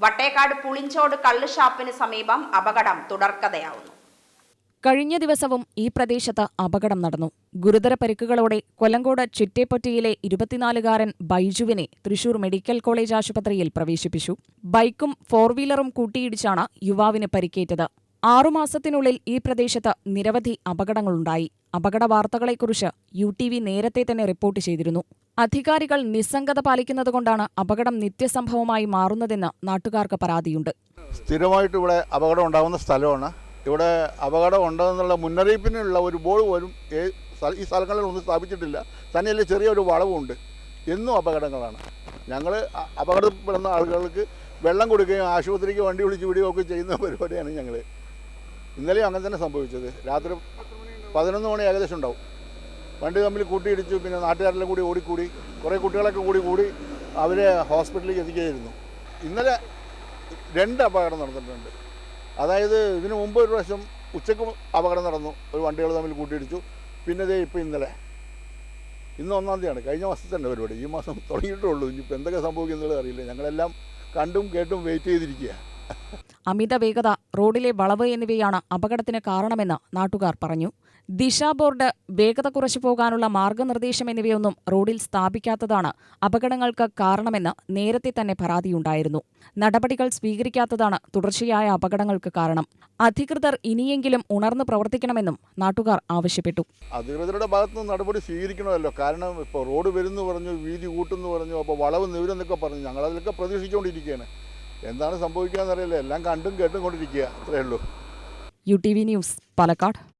വട്ടേക്കാട് പുളിഞ്ചോട് കള്ളുഷാപ്പിന് സമീപം അപകടം തുടർക്കഥയാവുന്നു. കഴിഞ്ഞ ദിവസവും ഈ പ്രദേശത്ത് അപകടം നടന്നു. ഗുരുതര പരിക്കുകളോടെ കൊല്ലങ്കോട് ചിറ്റേപ്പൊറ്റിയിലെ ഇരുപത്തിനാലുകാരൻ ബൈജുവിനെ തൃശൂർ മെഡിക്കൽ കോളേജ് ആശുപത്രിയിൽ പ്രവേശിപ്പിച്ചു. ബൈക്കും ഫോർ വീലറും കൂട്ടിയിടിച്ചാണ് യുവാവിന് പരിക്കേറ്റത്. ആറുമാസത്തിനുള്ളിൽ ഈ പ്രദേശത്ത് നിരവധി അപകടങ്ങളുണ്ടായി. അപകട വാർത്തകളെക്കുറിച്ച് യു ടി വി നേരത്തെ തന്നെ റിപ്പോർട്ട് ചെയ്തിരുന്നു. അധികാരികൾ നിസ്സംഗത പാലിക്കുന്നതുകൊണ്ടാണ് അപകടം നിത്യസംഭവമായി മാറുന്നതെന്ന് നാട്ടുകാർക്ക് പരാതിയുണ്ട്. സ്ഥിരമായിട്ട് ഇവിടെ അപകടം ഉണ്ടാകുന്ന സ്ഥലമാണ്. ഇവിടെ അപകടം ഉണ്ടെന്നുള്ള മുന്നറിയിപ്പിനുള്ള ഒരു ബോർഡ് പോലും ഈ സ്ഥലങ്ങളിൽ ഒന്നും സ്ഥാപിച്ചിട്ടില്ല. തന്നെയല്ല ചെറിയൊരു വളവുമുണ്ട് എന്നും അപകടങ്ങളാണ്. ഞങ്ങൾ അപകടപ്പെടുന്ന ആളുകൾക്ക് വെള്ളം കൊടുക്കുകയും ആശുപത്രിക്ക് വണ്ടി വിളിച്ച് വിടുകയും ഒക്കെ ചെയ്യുന്ന പരിപാടിയാണ് ഞങ്ങൾ ഇന്നലെയും അങ്ങനെ തന്നെ സംഭവിച്ചത്. രാത്രി പതിനൊന്ന് മണി ഏകദേശം ഉണ്ടാവും. വണ്ടി തമ്മിൽ കൂട്ടിയിടിച്ചു പിന്നെ നാട്ടുകാരെല്ലാം കൂടി ഓടിക്കൂടി കുറേ കുട്ടികളൊക്കെ കൂടി കൂടി അവരെ ഹോസ്പിറ്റലിലേക്ക് എത്തിക്കുകയായിരുന്നു. ഇന്നലെ രണ്ട് അപകടം നടന്നിട്ടുണ്ട്. അതായത് ഇതിന് മുമ്പ് ഒരു പ്രാവശ്യം ഉച്ചയ്ക്ക് അപകടം നടന്നു. ഒരു വണ്ടികൾ തമ്മിൽ കൂട്ടിയിടിച്ചു. പിന്നെ ദേ ഇപ്പോൾ ഇന്നലെ. ഇന്ന് ഒന്നാം തീയതിയാണ്. കഴിഞ്ഞ മാസത്തെ തന്നെ പരിപാടി. ഈ മാസം തുടങ്ങിയിട്ടേ ഉള്ളൂ. ഇനിയിപ്പോൾ എന്തൊക്കെ സംഭവിക്കുന്നുള്ളത് അറിയില്ല. ഞങ്ങളെല്ലാം കണ്ടും കേട്ടും വെയിറ്റ് ചെയ്തിരിക്കുക അമിത വേഗത റോഡിലെ വളവ് എന്നിവയാണ് അപകടത്തിന് കാരണമെന്ന് നാട്ടുകാർ പറഞ്ഞു. ദിശ ബോർഡ് വേഗത കുറച്ചു പോകാനുള്ള മാർഗനിർദ്ദേശം എന്നിവയൊന്നും റോഡിൽ സ്ഥാപിക്കാത്തതാണ് അപകടങ്ങൾക്ക് കാരണമെന്ന് നേരത്തെ തന്നെ പരാതിയുണ്ടായിരുന്നു. നടപടികൾ സ്വീകരിക്കാത്തതാണ് തുടർച്ചയായ അപകടങ്ങൾക്ക് കാരണം. അധികൃതർ ഇനിയെങ്കിലും ഉണർന്നു പ്രവർത്തിക്കണമെന്നും നാട്ടുകാർ ആവശ്യപ്പെട്ടു. അധികൃതരുടെ ഭാഗത്തുനിന്ന് നടപടി സ്വീകരിക്കണമല്ലോ. കാരണം ഇപ്പോൾ റോഡ് വരുന്നു പറഞ്ഞു വീതി കൂട്ടുന്നു പറഞ്ഞു അപ്പോൾ വളവ് നിവരെന്നൊക്കെ പറഞ്ഞു. ഞങ്ങളതിലൊക്കെ പ്രതീക്ഷിച്ചുകൊണ്ടിരിക്കുകയാണ്. എന്താണ് സംഭവിക്കുക എന്നറിയില്ല എല്ലാം കണ്ടും കേട്ടും കൊണ്ടിരിക്കുക. അത്രയേ ഉള്ളൂ. U T V news Palakkad.